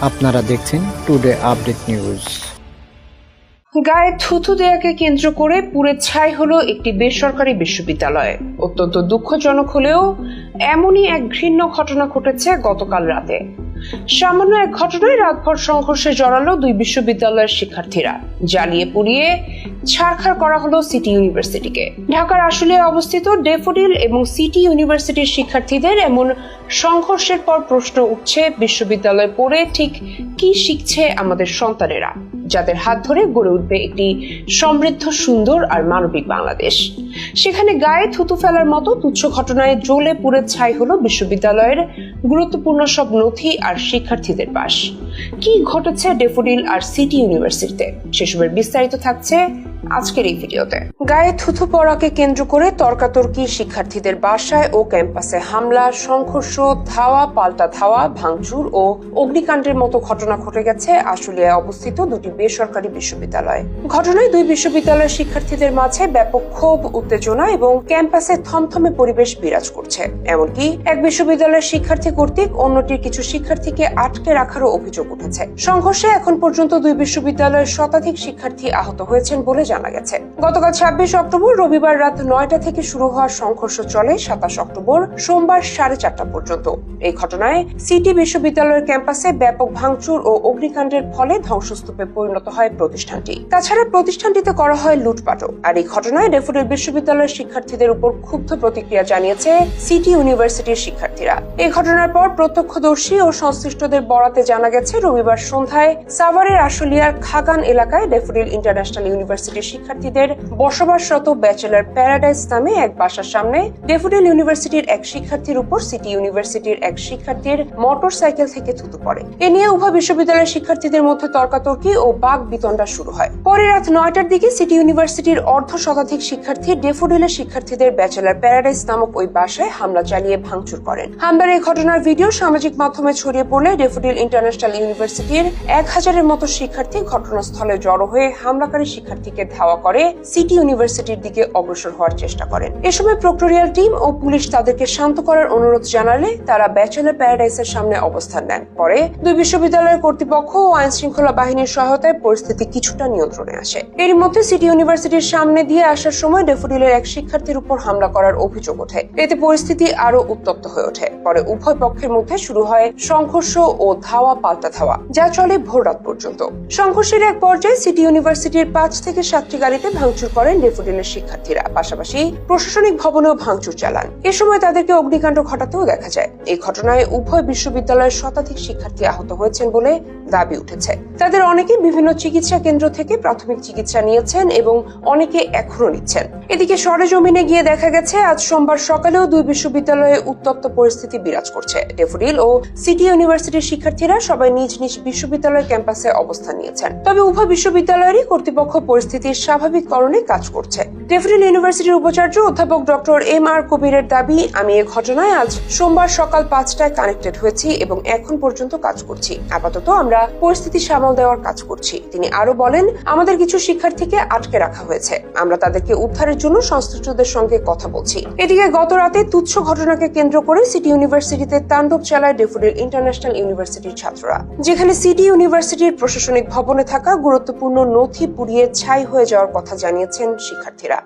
আপনারা দেখছেন today update news গায়ে থুথু দেয়াকে কেন্দ্র করে পুরে ছাই হলো একটি বেসরকারি বিশ্ববিদ্যালয়। অত্যন্ত দুঃখজনক হলেও এমনই এক ঘৃণ্য ঘটনা ঘটেছে গতকাল রাতে। সামান্য এক ঘটনায় রাতভর সংঘর্ষে জড়ালো দুই বিশ্ববিদ্যালয়ের শিক্ষার্থীরা। জ্বালিয়ে পুড়িয়ে ছাড়খাড় করা হলো সিটি ইউনিভার্সিটিকে। ঢাকার আসলে অবস্থিত ডেফোডিল এবং সিটি ইউনিভার্সিটির শিক্ষার্থীদের এমন সংঘর্ষের পর প্রশ্ন উঠছে বিশ্ববিদ্যালয়ে পড়ে ঠিক কি শিখছে আমাদের সন্তানেরা। যাদের হাত ধরে গড়ে উঠবে একটি সমৃদ্ধ, সুন্দর আর মানবিক বাংলাদেশ। সেখানে গায়ে থুতু ফেলার মতো তুচ্ছ ঘটনায় জ্বলে পুড়ে ছাই হলো বিশ্ববিদ্যালয়ের গুরুত্বপূর্ণ সব নথি আর শিক্ষার্থীদের পাশ। কি ঘটেছে ডেফোডিল আর সিটি ইউনিভার্সিটিতে? সেসবের বিস্তারিত থাকছে আজকের এই ভিডিওতে। গায়ে থুথু পড়াকে কেন্দ্র করে তর্কাতর্কি শিক্ষার্থীদের বাসায় ও ক্যাম্পাসে হামলা, সংঘর্ষ, ধাওয়া, পাল্টা ধাওয়া, ভাঙচুর ও অগ্নিকাণ্ডের মতো ঘটনা ঘটে গেছে আশুলিয়ায় অবস্থিত দুটি বেসরকারি বিশ্ববিদ্যালয়। ঘটনায় দুই বিশ্ববিদ্যালয়ের শিক্ষার্থীদের মাঝে ব্যাপক ক্ষোভ, উত্তেজনা এবং ক্যাম্পাসে থমথমে পরিবেশ বিরাজ করছে। এমনকি এক বিশ্ববিদ্যালয়ের শিক্ষার্থী কর্তৃক অন্যটির কিছু শিক্ষার্থীকে আটকে রাখারও অভিযোগ উঠেছে। সংঘর্ষে এখন পর্যন্ত দুই বিশ্ববিদ্যালয়ের শতাধিক শিক্ষার্থী আহত হয়েছেন বলে জানা গেছে। গতকাল ছাব্বিশ অক্টোবর রবিবার রাত নয়টা থেকে শুরু হওয়া সংঘর্ষ চলে সাতাশ অক্টোবর সোমবার সাড়ে চারটা পর্যন্ত। এই ঘটনায় সিটি বিশ্ববিদ্যালয়ের ক্যাম্পাসে ব্যাপক ভাঙচুর ও অগ্নিকাণ্ডের ফলে ধ্বংসস্তূপে পরিণত হয় প্রতিষ্ঠানটি। তাছাড়া প্রতিষ্ঠানটিতে করা হয় লুটপাটও। আর এই ঘটনায় ডেফোডিল বিশ্ববিদ্যালয়ের শিক্ষার্থীদের উপর ক্ষুব্ধ প্রতিক্রিয়া জানিয়েছে সিটি ইউনিভার্সিটির শিক্ষার্থীরা। এই ঘটনার পর প্রত্যক্ষদর্শী ও সংশ্লিষ্টদের বরাতে জানা গেছে, রবিবার সন্ধ্যায় সাভারের আশুলিয়ার খাগান এলাকায় ডেফোডিল ইন্টারন্যাশনাল ইউনিভার্সিটির শিক্ষার্থীদের বসবাসরত ব্যাচেলার প্যারাডাইস নামে এক বাসার সামনে ডেফোডিল ইউনিভার্সিটির এক শিক্ষার্থীর উপর সিটি ইউনিভার্সিটির এক শিক্ষার্থীর মোটর সাইকেল থেকে থুতু পড়ে। এ নিয়ে উভয় বিশ্ববিদ্যালয়ের শিক্ষার্থীদের মধ্যে তর্কাতর্কি ও বাঘ বিতণ্ডা শুরু হয়। পরে রাত নয়টার দিকে সিটি ইউনিভার্সিটির অর্ধ শতাধিক শিক্ষার্থী ডেফোডিলের শিক্ষার্থীদের ব্যাচেলার প্যারাডাইস নামক ওই বাসায় হামলা চালিয়ে ভাঙচুর করেন। হামলার এই ঘটনার ভিডিও সামাজিক মাধ্যমে ছড়িয়ে পড়লে ডেফোডিল ইন্টারন্যাশনাল ইউনিভার্সিটির এক হাজারের মতো শিক্ষার্থী ঘটনাস্থলে জড়ো হয়ে হামলাকারী শিক্ষার্থীকে ধাওয়া করে সিটি ইউনিভার্সিটির দিকে অগ্রসর হওয়ার চেষ্টা করেন। এ সময় প্রক্টোরিয়াল টিম ও পুলিশ তাদেরকে শান্ত করার অনুরোধ জানালে তারা ব্যাচেলার প্যারাডাইসের সামনে অবস্থান নেন। পরে দুই বিশ্ববিদ্যালয়ের কর্তৃপক্ষ ও আইন শৃঙ্খলা বাহিনীর সহায়তায় পরিস্থিতি কিছুটা নিয়ন্ত্রণে আসে। এর মধ্যে সিটি ইউনিভার্সিটির সামনে দিয়ে আসার সময় ডেফোডিলের এক শিক্ষার্থীর উপর হামলা করার অভিযোগ ওঠে। এতে পরিস্থিতি আরও উত্তপ্ত হয়ে ওঠে। পরে উভয় পক্ষের মধ্যে শুরু হয় সংঘর্ষ ও ধাওয়া পাল্টা ধাওয়া, যা চলে ভোর রাত পর্যন্ত। সংঘর্ষের এক পর্যায়ে সিটি ইউনিভার্সিটির পাঁচ থেকে সাতটি গাড়িতে ভাঙচুর করেন ডেফোডিলের শিক্ষার্থীরা, পাশাপাশি প্রশাসনিক ভবনেও ভাঙচুর চালান। এ সময় তাদেরকে অগ্নিকাণ্ড ঘটাতেও দেখা যায়। এই ঘটনায় উভয় বিশ্ববিদ্যালয়ের শতাধিক শিক্ষার্থী আহত হয়েছেন বলে দাবি উঠেছে। তাদের অনেকে বিভিন্ন চিকিৎসা কেন্দ্র থেকে প্রাথমিক চিকিৎসা নিয়েছেন এবং অনেকে এখনও নিচ্ছেন। এদিকে সরেজমিনে গিয়ে দেখা গেছে, আজ সোমবার সকালেও দুই বিশ্ববিদ্যালয়ে উত্তপ্ত পরিস্থিতি বিরাজ করছে। ডেফোডিল ও সিটি ইউনিভার্সিটির শিক্ষার্থীরা সবাই নিজ নিজ বিশ্ববিদ্যালয় ক্যাম্পাসে অবস্থান নিয়েছেন। তবে উভয় বিশ্ববিদ্যালয়েরই কর্তৃপক্ষ পরিস্থিতির স্বাভাবিককরণে কাজ করছে। ডেফোডিল ইউনিভার্সিটির উপাচার্য অধ্যাপক ডক্টর এম আর কবিরের দাবি, আমি এ ঘটনায় আজ সোমবার সকাল পাঁচটায় কানেক্টেড হয়েছি এবং এখন পর্যন্ত কাজ করছি। আপাতত আমরা পরিস্থিতি সামাল দেওয়ার কাজ করছি। তিনি আরও বলেন, আমাদের কিছু শিক্ষার্থীকে আটকে রাখা হয়েছে। আমরা তাদেরকে উদ্ধারের জন্য সংশ্লিষ্টদের সঙ্গে কথা বলছি। এদিকে গত রাতে তুচ্ছ ঘটনাকে কেন্দ্র করে সিটি ইউনিভার্সিটিতে তাণ্ডব চালায় ডেফোডিল ইন্টারন্যাশনাল ইউনিভার্সিটির ছাত্ররা। যেখানে সিটি ইউনিভার্সিটির প্রশাসনিক ভবনে থাকা গুরুত্বপূর্ণ নথি পুড়িয়ে ছাই হয়ে যাওয়ার কথা জানিয়েছেন শিক্ষার্থীরা।